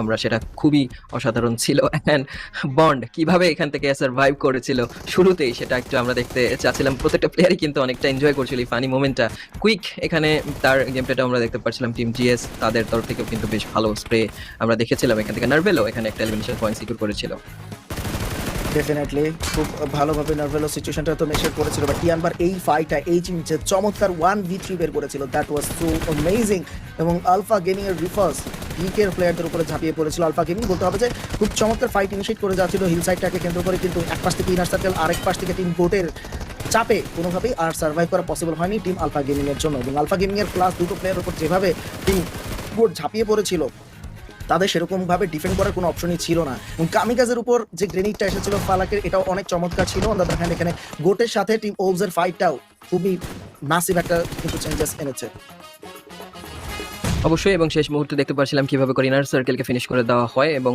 আমরা সেটা খুবই অসাধারণ ছিল। অ্যান্ড বন্ড কীভাবে এখান থেকে সার্ভাইভ করেছিল শুরুতেই সেটা একটু আমরা দেখতে চাচ্ছিলাম। প্রত্যেকটা প্লেয়ারই কিন্তু অনেকটা এনজয় করছিল এই ফানি মোমেন্টটা কুইক এখানে তার গেম প্লেটা আমরা দেখতে পাচ্ছিলাম টিম জিএস তাদের তরফ থেকেও কিন্তু বেশ ভালো স্প্রে আমরা দেখেছিলাম এখান থেকে। নার্ভেলও এখানে একটা এলিমিনেশন পয়েন্ট সিকিউর করেছিল। ডেফিনেটলি খুব ভালোভাবে নার্ভেলো সিচুয়েশনটা তো মেশার করেছিল। বাট টিয়ানবার এই ফাইটটা এই যে চমৎকার ওয়ান ভি থ্রি বের করেছিল। দ্যাট ওয়াজ সো অ্যামেজিং এবং আলফা গেমিং এর রিফার্স পিকের প্লেয়ারদের উপরে ঝাঁপিয়ে পড়েছিল আলফা গেমিং বলতে হবে যে, খুব চমৎকার ফাইট ইনিশিয়েট করে যাচ্ছিল হিল সাইডটাকে কেন্দ্র করে, কিন্তু এক পাশ থেকে ইনার সার্কেল আরেক পাশ থেকে টিম গোটের চাপে কোনোভাবেই আর সার্ভাইভ করা পসিবল হয়নি টিম আলফা গেমিং এর জন্য। এবং আলফা গেমিং এর প্লাস দুটো প্লেয়ার উপর যেভাবে টিম গোট ঝাঁপিয়ে পড়েছিল, তাদের সেরকমভাবে ডিফেন্ড করার কোনো অপশনই ছিল না। এবং কামিকাজের উপর যে গ্রেনিডটা এসেছিল ফালাকের এটাও অনেক চমৎকার ছিল। অন দ্য এখানে গোটের সাথে টিম ওভসের ফাইটটাও খুবই ম্যাসিভ একটা কিন্তু চেঞ্জেস এনেছে। অবশ্যই, এবং শেষ মুহূর্তে দেখতে পাচ্ছিলাম কীভাবে করে ইনার সার্কেলকে ফিনিশ করে দেওয়া হয়, এবং